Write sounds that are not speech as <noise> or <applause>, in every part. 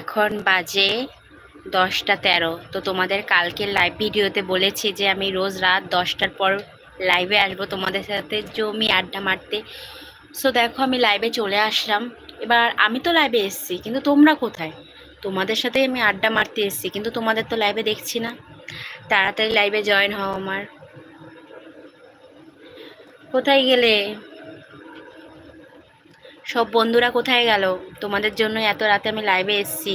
এখন বাজে দশটা তেরো। তো তোমাদের কালকে লাইভ ভিডিওতে বলেছি যে আমি রোজ রাত দশটার পর লাইভে আসব তোমাদের সাথে জমি আড্ডা মারতে। সো দেখো আমি লাইভে চলে আসলাম। এবার আমি তো লাইভে এসেছি, কিন্তু তোমরা কোথায়? তোমাদের সাথে আমি আড্ডা মারতে এসেছি, কিন্তু তোমাদের তো লাইভে দেখছি না। তাড়াতাড়ি লাইভে জয়েন হও আমার। কোথায় গেলে? সব বন্ধুরা কোথায় গেল? তোমাদের জন্য এত রাতে আমি লাইভে এসেছি।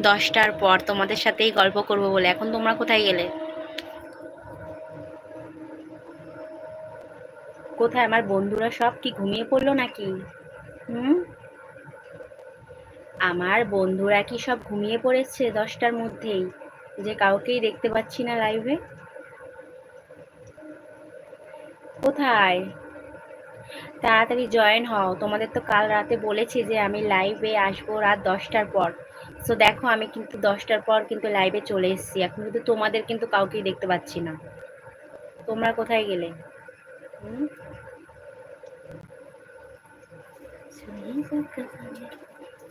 দশটার পর তোমাদের সাথেই গল্প করব বলে। এখন তোমরা কোথায় গেলে? কোথায়? আমার বন্ধুরা সব কি ঘুমিয়ে পড়ল নাকি? হুম? আমার বন্ধুরা কি সব ঘুমিয়ে পড়েছে দশটার মধ্যেই? যে কাউকেই দেখতে পাচ্ছি না লাইভে কোথায়? তাড়াতাড়ি জয়েন হও। তোমাদের তো কাল রাতে বলেছি যে আমি লাইভে আসব রাত দশটার পর। সো দেখো, আমি কিন্তু দশটার পর কিন্তু লাইভে চলে এসেছি। এখন কিন্তু তোমাদের কিন্তু কাউকেই দেখতে পাচ্ছি না। তোমরা কোথায় গেলে?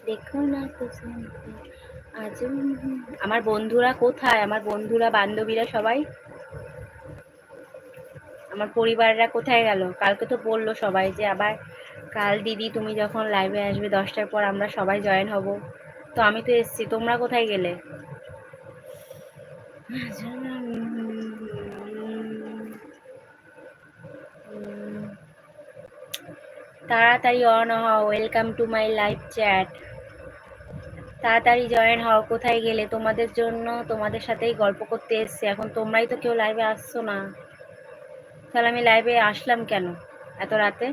দেখো না আমার বন্ধুরা কোথায়? আমার বন্ধুরা, বান্ধবীরা সবাই? আমার পরিবাররা কোথায় গেল? কালকে তো বলল সবাই যে আবার কাল দিদি তুমি যখন লাইভে আসবে দশটার পর আমরা সবাই জয়েন হব। তো আমি তো এসছি, তোমরা কোথায় গেলে? তাড়াতাড়ি অন হও welcome to my live chat তাড়াতাড়ি জয়েন হও, কোথায় গেলে? তোমাদের জন্য তোমাদের সাথেই গল্প করতে এসছি। এখন তোমরাই তো কেউ লাইভে আসছো না। তাহলে আমি লাইভে আসলাম কেন? এত রাতে?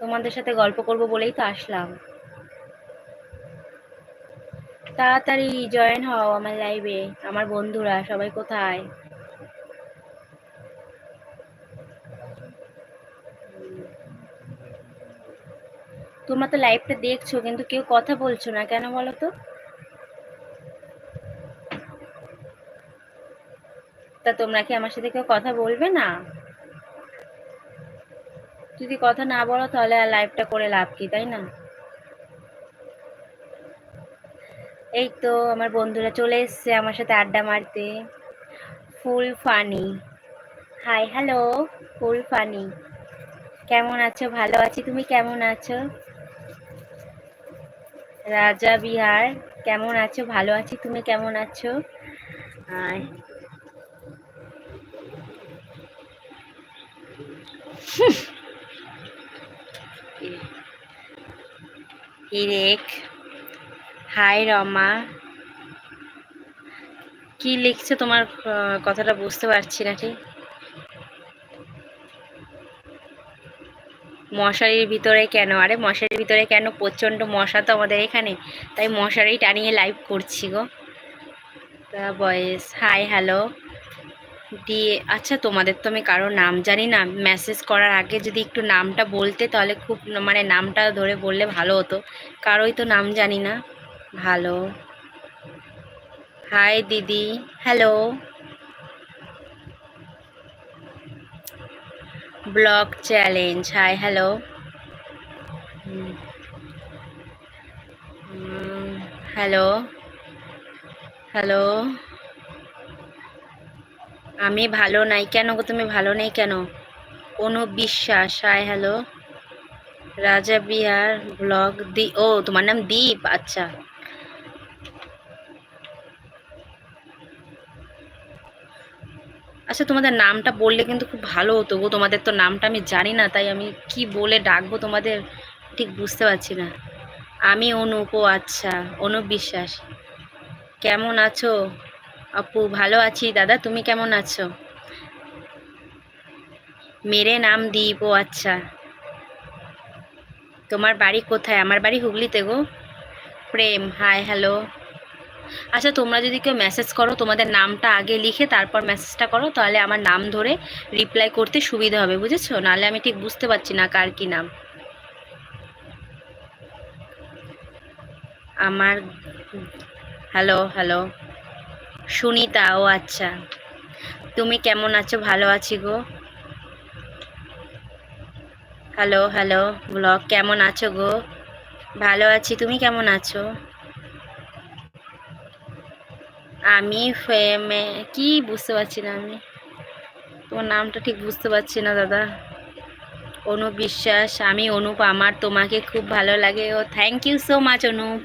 তোমাদের সাথে গল্প করব বলেই তো আসলাম। তাড়াতাড়ি জয়েন হও আমার লাইভে আমার বন্ধুরা, সবাই কোথায়? তোমরা তো লাইভটা দেখছ, কিন্তু কেউ কথা বলছো না। কেন বলো তো? তা তোমরা কি আমার সাথে কেউ কথা বলবে না? যদি কথা না বলো তাহলে আর লাইভটা করে লাভ কি, তাই না? এই তো আমার বন্ধুরা চলে এসছে আমার সাথে আড্ডা মারতে। Full funny. Hi hello full funny. কেমন আছো? ভালো আছি। তুমি কেমন আছো? রাজা বিহার, কেমন আছো? ভালো আছি। তুমি কেমন আছো? আয় <laughs> হিরেক হাই, রমা। কি লিখছে? তোমার কথাটা বুঝতে পারছি না ঠিক। মশারির ভিতরে কেন? আরে, মশারির ভিতরে কেন? প্রচণ্ড মশা তো আমাদের এখানে। তাই মশারি টানিয়ে লাইভ করছি গো। বয়েস। হাই হ্যালো দিয়ে আচ্ছা তোমাদের তো আমি কারও নাম জানি না মেসেজ করার আগে যদি একটু নামটা বলতে তাহলে খুব মানে নামটা ধরে বললে ভালো হতো। কারোই তো নাম জানি না। ভালো। হাই দিদি। Hello blog challenge hi hello hello hello আমি ভালো নাই কেন গো তুমি ভালো নেই কেন? কোনো বিশ্বাস হাই হ্যালো রাজা বিহার ব্লগ দি, ও, তোমার নাম দীপ আচ্ছা। আচ্ছা তোমাদের নামটা বললে কিন্তু খুব ভালো হতো গো, তোমাদের তো নামটা আমি জানি না, তাই আমি কি বলে ডাকবো তোমাদের ঠিক বুঝতে পারছি না। আমি অনুপ আচ্ছা অনুপ বিশ্বাস। কেমন আছো? আপু, ভালো আছি। দাদা, তুমি কেমন আছো? মেরে নাম ও আচ্ছা। তোমার বাড়ি কোথায়? আমার বাড়ি হুগলিতে গো। প্রেম, হাই, হ্যালো। আচ্ছা তোমরা যদি কেউ মেসেজ করো, তোমাদের নামটা আগে লিখে তারপর মেসেজটা করো, তাহলে আমার নাম ধরে রিপ্লাই করতে সুবিধা হবে, বুঝেছ? নাহলে আমি ঠিক বুঝতে পারছি না কার কি নাম। আমার, হ্যালো হ্যালো। সুনিতা, ও আচ্ছা। তুমি কেমন আছো? ভালো আছি গো। হ্যালো হ্যালো ব্লগ কেমন আছো গো? ভালো আছি, তুমি কেমন আছো? আমি কি বুঝতে পারছি না আমি? তোমার নামটা ঠিক বুঝতে পারছি না, দাদা। অনুপ বিশ্বাস, আমি অনুপ, আমার তোমাকে খুব ভালো লাগে। ও thank you so much Anup.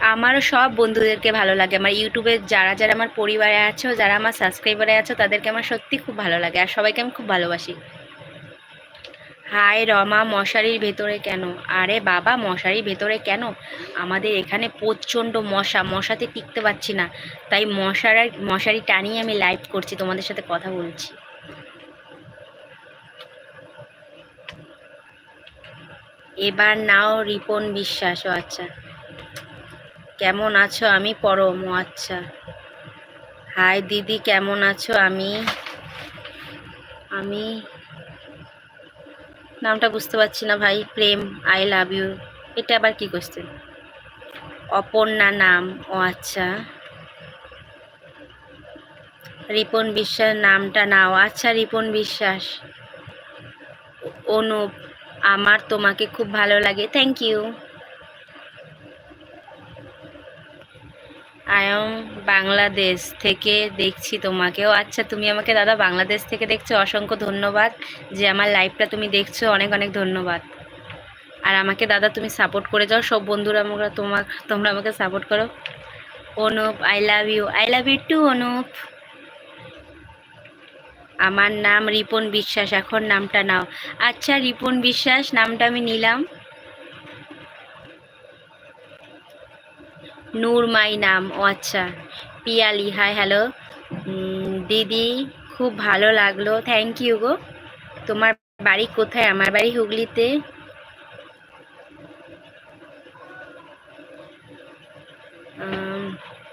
আমারও সব বন্ধুদেরকে ভালো লাগে। আমার ইউটিউবে যারা যারা আমার পরিবারে আছো, যারা আমার সাবস্ক্রাইবারে আছো, তাদেরকে আমার সত্যি খুব ভালো লাগে। আর সবাইকে আমি খুব ভালোবাসি। হাই রমা, মশারির ভেতরে কেন? আরে বাবা, মশারির ভেতরে কেন? আমাদের এখানে প্রচণ্ড মশা। মশাতে টিকতে পারছি না। তাই মশার মশারি টানিয়ে আমি লাইভ করছি। তোমাদের সাথে কথা বলছি। এবার নাও রিপন বিশ্বাস আচ্ছা। কেমন আছো? আমি পরম, ও আচ্ছা। হাই দিদি, কেমন আছো? আমি আমি, নামটা বুঝতে পারছি না ভাই। প্রেম, আই লাভ ইউ। এটা আবার কি কোশ্চেন অপর্ণা নাম, ও আচ্ছা। রিপন বিশ্বাস, নামটা নাও। আচ্ছা রিপন বিশ্বাস। অনুপ, আমার তোমাকে খুব ভালো লাগে। থ্যাংক ইউ আয়ম বাংলাদেশ থেকে দেখছি তোমাকেও। আচ্ছা তুমি আমাকে দাদা বাংলাদেশ থেকে দেখছ? অসংখ্য ধন্যবাদ যে আমার লাইভটা তুমি দেখছ। অনেক অনেক ধন্যবাদ। আর আমাকে দাদা তুমি সাপোর্ট করে যাও। সব বন্ধুরা আমরা তোমার তোমরা আমাকে সাপোর্ট করো। Anup I love you I love you too Anup. আমার নাম রিপন বিশ্বাস। এখন নামটা নাও। আচ্ছা রিপন বিশ্বাস, নামটা আমি নিলাম। নূর মাই নাম। ও আচ্ছা পিয়ালি হাই হ্যালো দিদি, খুব ভালো লাগল। থ্যাংক ইউ গো। তোমার বাড়ি কোথায়? আমার বাড়ি হুগলিতে।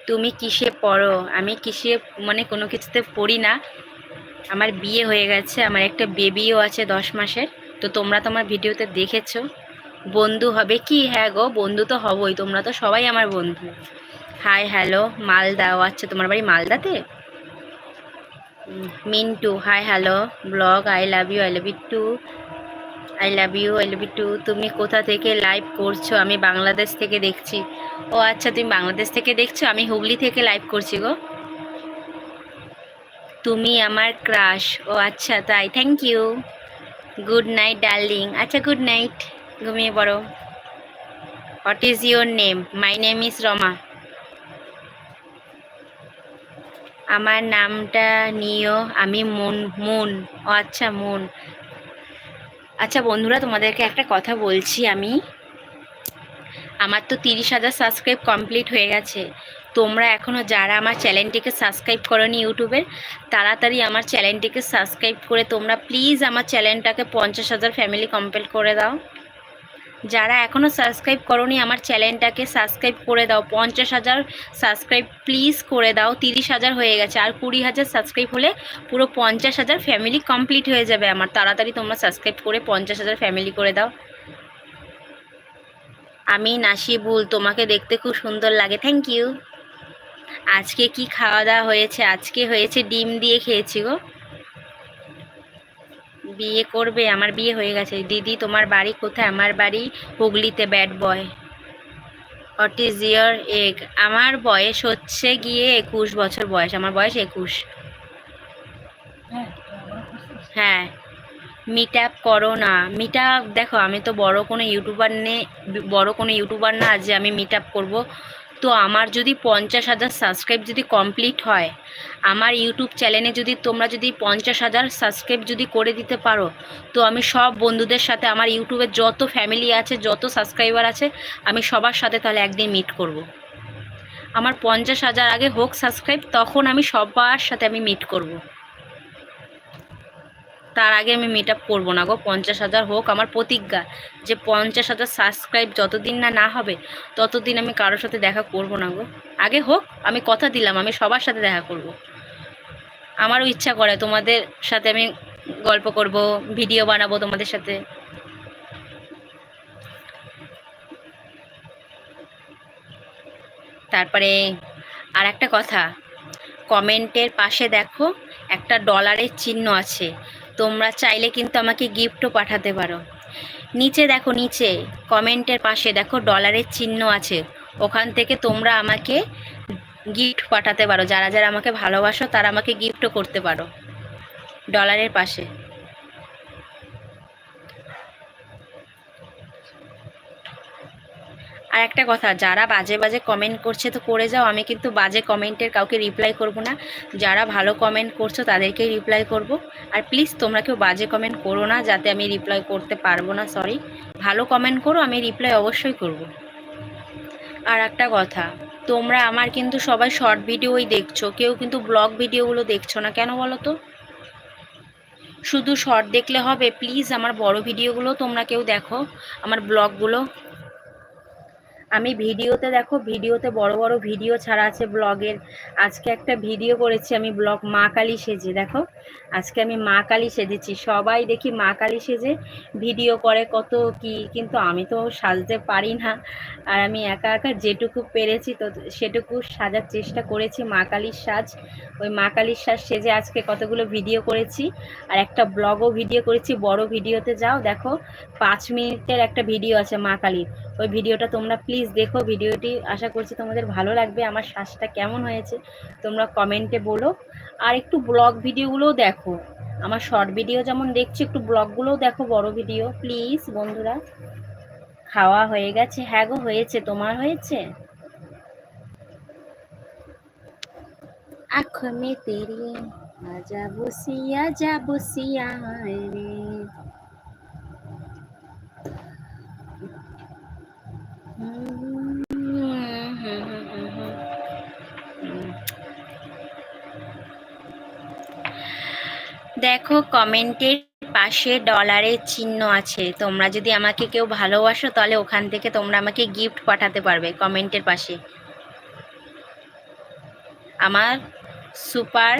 তুমি কিসে পড়ো? আমি কিসে মানে কোনো কিছুতে পড়ি না। আমার বিয়ে হয়ে গেছে। আমার একটা বেবিও আছে দশ মাসের। তো তোমরা তোমার ভিডিওতে দেখেছ। বন্ধু হবে? কি? হ্যাঁ গো, বন্ধু তো হবই, তোমরা তো সবাই আমার বন্ধু। হাই হ্যালো মালদা, ও আচ্ছা তোমার বাড়ি মালদাতে? Mintu hi hello blog I love you I love you too I love you I love you too তুমি কোথা থেকে লাইভ করছ? আমি বাংলাদেশ থেকে দেখছি। ও আচ্ছা তুমি বাংলাদেশ থেকে দেখছ? আমি হুগলি থেকে লাইভ করছি গো। তুমি আমার ক্রাশ ও আচ্ছা তাই thank you good night darling আচ্ছা গুড নাইট ঘুমিয়ে পড়ো। What is your name my name is Rama আমার নামটা নিও, আমি মন মন। ও আচ্ছা মন। আচ্ছা বন্ধুরা, তোমাদেরকে একটা কথা বলছি আমি। আমার তো তিরিশ হাজার সাবস্ক্রাইব কমপ্লিট হয়ে গেছে। তোমরা এখনও যারা আমার চ্যানেলটিকে সাবস্ক্রাইব করোনি ইউটিউবের তাড়াতাড়ি আমার চ্যানেলটিকে সাবস্ক্রাইব করে তোমরা প্লিজ আমার চ্যানেলটাকে পঞ্চাশ হাজার ফ্যামিলি কমপ্লিট করে দাও। যারা এখনও সাবস্ক্রাইব করোনি, আমার চ্যানেলটাকে সাবস্ক্রাইব করে দাও। পঞ্চাশ হাজার সাবস্ক্রাইব প্লিজ করে দাও। তিরিশ হাজার হয়ে গেছে। আর কুড়ি হাজার সাবস্ক্রাইব হলে পুরো পঞ্চাশ হাজার ফ্যামিলি কমপ্লিট হয়ে যাবে আমার। তাড়াতাড়ি তোমরা সাবস্ক্রাইব করে পঞ্চাশ হাজার ফ্যামিলি করে দাও। আমি নাসিবুল তোমাকে দেখতে খুব সুন্দর লাগে। থ্যাংক ইউ আজকে কি খাওয়া দাওয়া হয়েছে? আজকে হয়েছে ডিম দিয়ে খেয়েছি গো। বিয়ে করবে আমার বিয়ে হয়ে গেছে। দিদি তোমার বাড়ি কোথায়? আমার বাড়ি হুগলিতে bad boy what is your age আমার বয়স হচ্ছে গিয়ে একুশ বছর বয়স। আমার বয়স একুশ। হ্যাঁ মিট আপ করো না। মিট আপ দেখো আমি তো বড় কোনো ইউটিউবার নে বড় কোনো ইউটিউবার না যে আমি মিট আপ করব। তো আমার যদি পঞ্চাশ হাজার সাবস্ক্রাইব যদি কমপ্লিট হয় আমার ইউটিউব চ্যানেলে যদি তোমরা যদি পঞ্চাশ হাজার সাবস্ক্রাইব যদি করে দিতে পারো, তো আমি সব বন্ধুদের সাথে আমার ইউটিউবে যত ফ্যামিলি আছে, যত সাবস্ক্রাইবার আছে, আমি সবার সাথে তাহলে একদিন মিট করব। আমার পঞ্চাশ হাজার আগে হোক সাবস্ক্রাইব তখন আমি সবার সাথে আমি মিট করব। তার আগে আমি মিট আপ করব না গো, পঞ্চাশ হাজার হোক আমার প্রতিজ্ঞা যে পঞ্চাশ হাজার সাবস্ক্রাইব যতদিন না না হবে, ততদিন আমি কারোর সাথে দেখা করব না গো আগে হোক, আমি কথা দিলাম, আমি সবার সাথে দেখা করব আমারও ইচ্ছা করে তোমাদের সাথে আমি গল্প করব, ভিডিও বানাবো তোমাদের সাথে। তারপরে আর একটা কথা, কমেন্টের পাশে দেখো একটা ডলারের চিহ্ন আছে, তোমরা চাইলে কিন্তু আমাকে গিফটও পাঠাতে পারো। নিচে দেখো, নিচে কমেন্টের পাশে দেখো ডলারের চিহ্ন আছে, ওখান থেকে তোমরা আমাকে গিফট পাঠাতে পারো। যারা যারা আমাকে ভালোবাসো, তারা আমাকে গিফটও করতে পারো। ডলারের পাশে। আর একটা কথা, যারা বাজে বাজে কমেন্ট করছে, তো করে যাও। আমি কিন্তু বাজে কমেন্টের কাউকে রিপ্লাই করব না। যারা ভালো কমেন্ট করছ, তাদেরকেই রিপ্লাই করব। আর প্লিজ তোমরা কেউ বাজে কমেন্ট করো না, যাতে আমি রিপ্লাই করতে পারব না সরি ভালো কমেন্ট করো, আমি রিপ্লাই অবশ্যই করব। আর একটা কথা তোমরা আমার কিন্তু সবাই শর্ট ভিডিওই দেখছ, কেউ কিন্তু ব্লগ ভিডিওগুলো দেখছ না, কেন বলো তো? শুধু শর্ট দেখলে হবে প্লিজ আমার বড় ভিডিওগুলো তোমরা কেউ দেখো, আমার ব্লগগুলো আমি ভিডিওতে দেখো, ভিডিওতে বড় বড় ভিডিও ছাড়া আছে ব্লগের আজকে একটা ভিডিও করেছি আমি ব্লগ মা কালী সেজে, দেখো। আজকে আমি মা কালী সেজেছি। সবাই দেখি মা কালী সেজে ভিডিও করে কত কি, কিন্তু আমি তো সাজতে পারি না। আর আমি একা একা যেটুকু পেরেছি তো সেটুকু সাজার চেষ্টা করেছি, মা কালীর সাজ। ওই মা কালীর সাজ সেজে আজকে কতগুলো ভিডিও করেছি। আর একটা ব্লগও ভিডিও করেছি, বড় ভিডিওতে যাও, দেখো। পাঁচ মিনিটের একটা ভিডিও আছে মা কালীর। ওই ভিডিওটা তোমরা প্লিজ দেখো, ভিডিওটি আশা করছি তোমাদের ভালো লাগবে। আমার শ্বাসটা কেমন হয়েছে তোমরা কমেন্টে বলো। আর একটু ব্লগ ভিডিওগুলোও দেখো। আমার শর্ট ভিডিও যেমন দেখছি, একটু ব্লগগুলোও দেখো, বড় ভিডিও প্লিজ বন্ধুরা। খাওয়া হয়ে গেছে। হ্যাঁ গো, হয়েছে। তোমার হয়েছে? আখ মে তেরি, আজা বসিয়া, যা বসিয়া রে। দেখো কমেন্টের পাশে ডলারের চিহ্ন আছে। তোমরা যদি আমাকে কেউ ভালোবাসো, তাহলে ওখান থেকে তোমরা আমাকে গিফট পাঠাতে পারবে কমেন্টের পাশে। আমার সুপার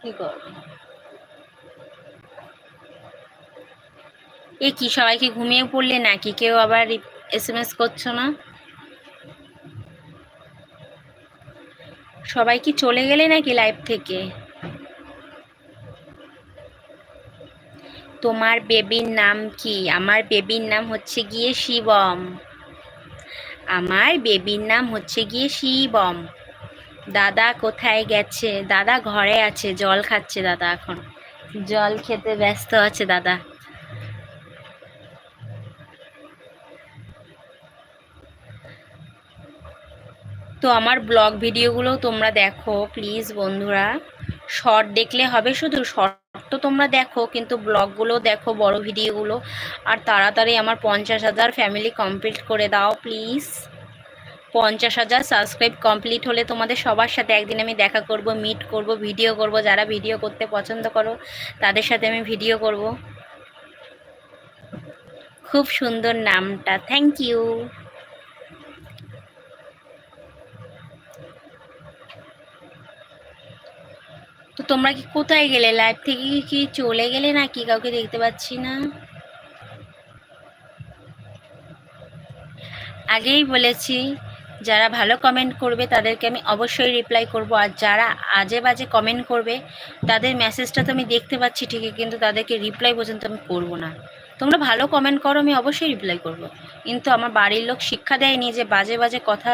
কি এ কি, সবাইকে ঘুমিয়ে পড়লে নাকি? কেউ আবার এস এম এস করছ না? সবাই কি চলে গেলে নাকি লাইভ থেকে? তোমার বেবির নাম কি? আমার বেবির নাম হচ্ছে গিয়ে শিবম। আমার বেবির নাম হচ্ছে গিয়ে শিবম। দাদা কোথায় গেছে? দাদা ঘরে আছে, জল খাচ্ছে দাদা এখন। জল খেতে ব্যস্ত আছে দাদা। তো আমার ব্লগ ভিডিওগুলো তোমরা দেখো, প্লিজ বন্ধুরা। শর্ট দেখলে হবে শুধু, শর্ট তো তোমরা দেখো, কিন্তু ব্লগগুলো দেখো, বড় ভিডিওগুলো, আর তাড়াতাড়ি আমার পঞ্চাশ হাজার ফ্যামিলি কমপ্লিট করে দাও প্লিজ পঞ্চাশ হাজার সাবস্ক্রাইব কমপ্লিট হলে তোমাদের সবার সাথে একদিন আমি দেখা করব মিট করব ভিডিও করব, যারা ভিডিও করতে পছন্দ করো, তাদের সাথে আমি ভিডিও করব। খুব সুন্দর নামটা থ্যাংক ইউ তো তোমরা কি কোথায় গেলে? লাইভ থেকে কি চলে গেলে নাকি? কাউকে দেখতে পাচ্ছি না। আগেই বলেছি, যারা ভালো কমেন্ট করবে তাদেরকে আমি অবশ্যই রিপ্লাই করব। আর যারা আজে বাজে কমেন্ট করবে, তাদের মেসেজটা তো আমি দেখতে পাচ্ছি ঠিকই, কিন্তু তাদেরকে রিপ্লাই পর্যন্ত আমি করব না। তোমরা ভালো কমেন্ট করো, আমি অবশ্যই রিপ্লাই করব। কিন্তু আমার বাড়ির লোক শিক্ষা দেয়নি যে বাজে বাজে কথা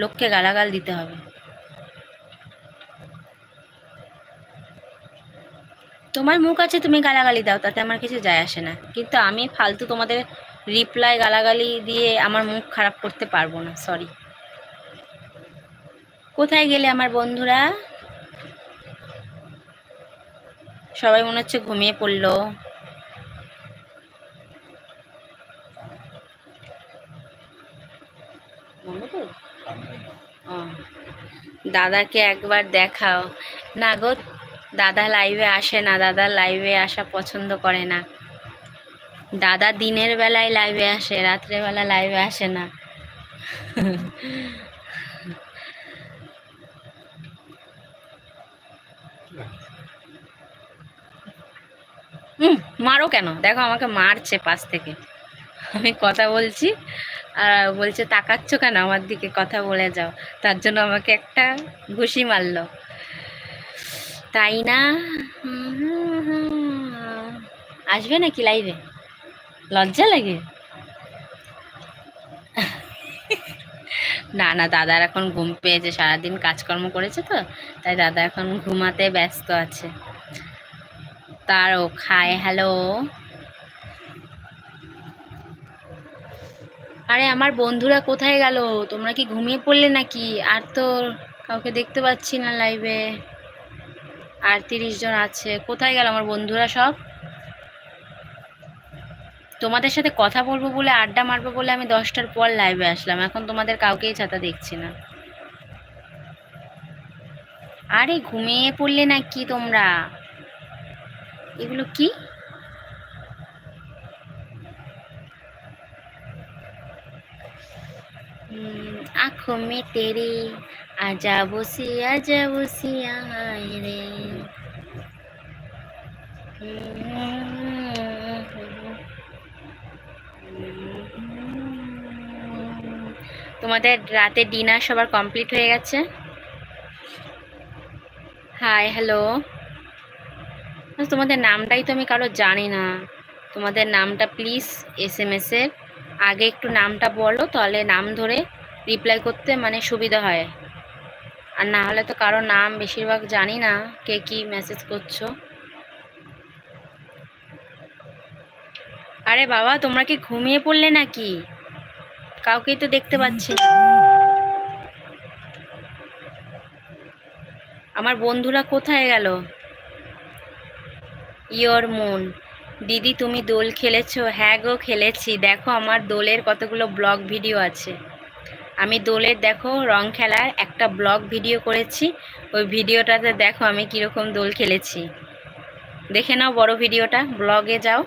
লোককে গালাগাল দিতে হবে। তোমার মুখ আছে, তুমি গালাগালি দাও, তাতে আমার কিছু যায় আসে না। কিন্তু আমি ফালতু তোমাদের রিপ্লাই গালাগালি দিয়ে আমার মুখ খারাপ করতে পারব না সরি কোথায় গেলে আমার বন্ধুরা? সবাই মনে হচ্ছে ঘুমিয়ে পড়ল। দাদাকে একবার দেখাও। না গো দাদা লাইভে আসে না, দাদা লাইভে আসা পছন্দ করে না। দাদা দিনের বেলায় লাইভে আসে রাত্রেবেলা লাইভে আসে না। হুম মারো কেন? দেখো আমাকে মারছে পাশ থেকে। আমি কথা বলছি, আর বলছে, তাকাচ্ছ কেন আমার দিকে? কথা বলে যাও। তার জন্য আমাকে একটা ঘুষি মারলো। তাই না? আসবে নাকি লাইভে লজ্জা লাগে? না না, দাদার এখন ঘুম পেয়েছে, সারাদিন কাজকর্ম করেছে তো, তাই দাদা এখন ঘুমাতে ব্যস্ত আছে। তারও খায় হ্যালো আরে, আমার বন্ধুরা কোথায় গেল? তোমরা কি ঘুমিয়ে পড়লে নাকি? আর তো কাউকে দেখতে পাচ্ছি না লাইভে আর তিরিশ জন আছে। কোথায় গেল আমার বন্ধুরা সব? তোমাদের সাথে কথা বলব বলে আড্ডা মারবো বলে আমি দশটার পর লাইভে আসলাম। এখন তোমাদের কাউকেই ছাতা দেখছি না। আরে ঘুমিয়ে পড়লে না কি তোমরা? এগুলো কি? आंखों में तेरी आजा बुसी आजा बुसी आए रे তোমাদের রাতে ডিনার সবার কমপ্লিট হয়ে গেছে হাই হ্যালো তোমাদের নামটাই তো আমি কারো জানি না তোমাদের নামটা প্লিজ এস এম এসের আগে একটু নামটা বলো, তাহলে নাম ধরে রিপ্লাই করতে মানে সুবিধা হয়। আর না হলে তো কারও নাম বেশিরভাগ জানি না, কে কি মেসেজ করছ। আরে বাবা, তোমরা কি ঘুমিয়ে পড়লে নাকি? কাউকেই তো দেখতে পাচ্ছি আমার বন্ধুরা কোথায় গেল? ইয়োর মন দিদি তুমি দোল খেলেছো? হ্যাঁ গো, খেলেছি। দেখো আমার দোলের কতগুলো ব্লগ ভিডিও আছে। আমি দোলের, দেখো, রং খেলার একটা ব্লগ ভিডিও করেছি। ওই ভিডিওটাতে দেখো আমি কীরকম দোল খেলেছি। দেখে নাও বড় ভিডিওটা, ব্লগে যাও।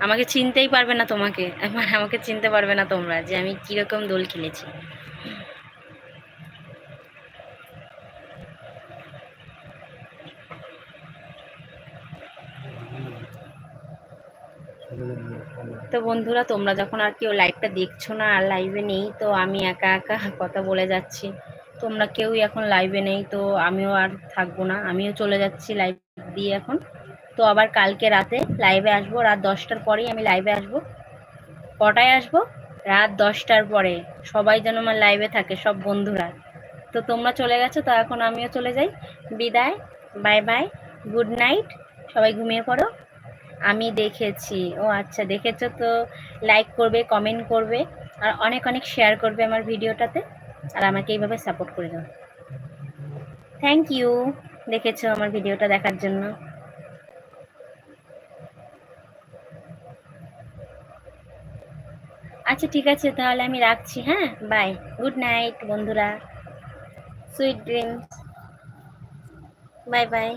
আমাকে চিনতেই পারবে না তোমাকে। মানে আমাকে চিনতে পারবে না তোমরা যে আমি কীরকম দোল খেলেছি। তো বন্ধুরা, তোমরা যখন আর কেউ লাইভটা দেখছ না, আর লাইভে নেই, তো আমি একা একা কথা বলে যাচ্ছি। তোমরা কেউই এখন লাইভে নেই, তো আমিও আর থাকব না। আমিও চলে যাচ্ছি লাইভ দিয়ে এখন। তো আবার কালকে রাতে লাইভে আসব, রাত দশটার পরেই আমি লাইভে আসব। কটায় আসব? রাত দশটার পরে। সবাই যেন আমার লাইভে থাকে, সব বন্ধুরা। তো তোমরা চলে গেছো, তো এখন আমিও চলে যাই। বিদায় বাই বাই গুড নাইট সবাই ঘুমিয়ে পড়ো। আমি দেখেছি। ও আচ্ছা দেখেছ তো? লাইক করবে কমেন্ট করবে, আর অনেক অনেক শেয়ার করবে আমার ভিডিওটাতে, আর আমাকে এইভাবে সাপোর্ট করে দাও থ্যাংক ইউ দেখেছ আমার ভিডিওটা দেখার জন্য। আচ্ছা ঠিক আছে, তাহলে আমি রাখছি হ্যাঁ? বাই গুড নাইট বন্ধুরা। Sweet dreams bye bye